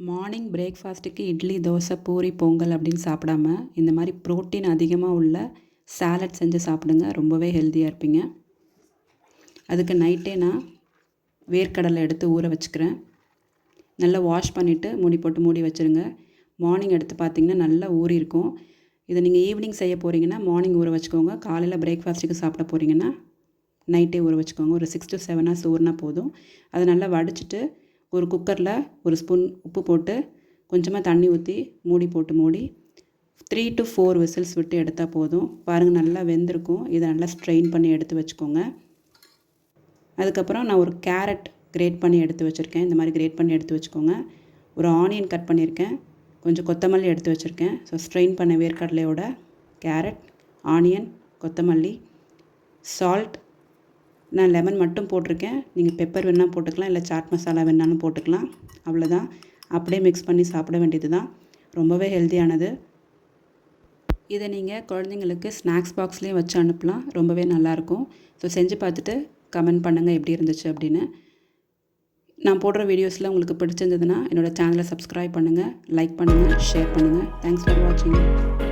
Morning பிரேக்ஃபாஸ்ட்டுக்கு இட்லி தோசை பூரி பொங்கல் அப்படின்னு சாப்பிடாம இந்த மாதிரி ப்ரோட்டீன் அதிகமாக உள்ள சாலட் செஞ்சு சாப்பிடுங்க. ரொம்பவே ஹெல்த்தியாக இருப்பீங்க. அதுக்கு நைட்டே நான் வேர்க்கடலை எடுத்து ஊற வச்சுக்கிறேன். நல்லா வாஷ் பண்ணிவிட்டு மூடி போட்டு மூடி வச்சுருங்க. மார்னிங் எடுத்து பார்த்தீங்கன்னா நல்லா ஊறி இருக்கும். இதை நீங்கள் ஈவினிங் செய்ய போகிறீங்கன்னா மார்னிங் ஊற வச்சுக்கோங்க. காலையில் பிரேக்ஃபாஸ்ட்டுக்கு சாப்பிட போகிறீங்கன்னா நைட்டே ஊற வச்சுக்கோங்க. ஒரு சிக்ஸ் டு செவன் ஹவர்ஸ் ஊறினா போதும். அதை நல்லா வடிச்சிட்டு ஒரு குக்கரில் ஒரு ஸ்பூன் உப்பு போட்டு கொஞ்சமாக தண்ணி ஊற்றி மூடி போட்டு மூடி த்ரீ டு ஃபோர் விசில்ஸ் விட்டு எடுத்தால் போதும். பாருங்கள் நல்லா வெந்திருக்கும். இதை நல்லா ஸ்ட்ரெயின் பண்ணி எடுத்து வச்சுக்கோங்க. அதுக்கப்புறம் நான் ஒரு கேரட் கிரேட் பண்ணி எடுத்து வச்சுருக்கேன். இந்த மாதிரி கிரேட் பண்ணி எடுத்து வச்சுக்கோங்க. ஒரு ஆனியன் கட் பண்ணியிருக்கேன். கொஞ்சம் கொத்தமல்லி எடுத்து வச்சுருக்கேன். ஸோ ஸ்ட்ரெயின் பண்ண வேர்க்கடலையோட கேரட் ஆனியன் கொத்தமல்லி சால்ட் நான் லெமன் மட்டும் போட்டிருக்கேன். நீங்கள் பெப்பர் வேணால் போட்டுக்கலாம் இல்லை சாட் மசாலா வேணாலும் போட்டுக்கலாம். அவ்வளோதான் அப்படியே மிக்ஸ் பண்ணி சாப்பிட வேண்டியது தான் ரொம்பவே ஹெல்த்தியானது இதை நீங்கள் குழந்தைங்களுக்கு ஸ்நாக்ஸ் பாக்ஸ்லேயும் வச்சு அனுப்பலாம். ரொம்பவே நல்லாயிருக்கும். ஸோ செஞ்சு பார்த்துட்டு கமெண்ட் பண்ணுங்கள் எப்படி இருந்துச்சு அப்படின்னு. நான் போடுற வீடியோஸில் உங்களுக்கு பிடிச்சிருந்ததுன்னா என்னோடய சேனலை சப்ஸ்கிரைப் பண்ணுங்கள் லைக் பண்ணுங்கள் ஷேர் பண்ணுங்கள் தேங்க்ஸ் ஃபார் வாட்சிங்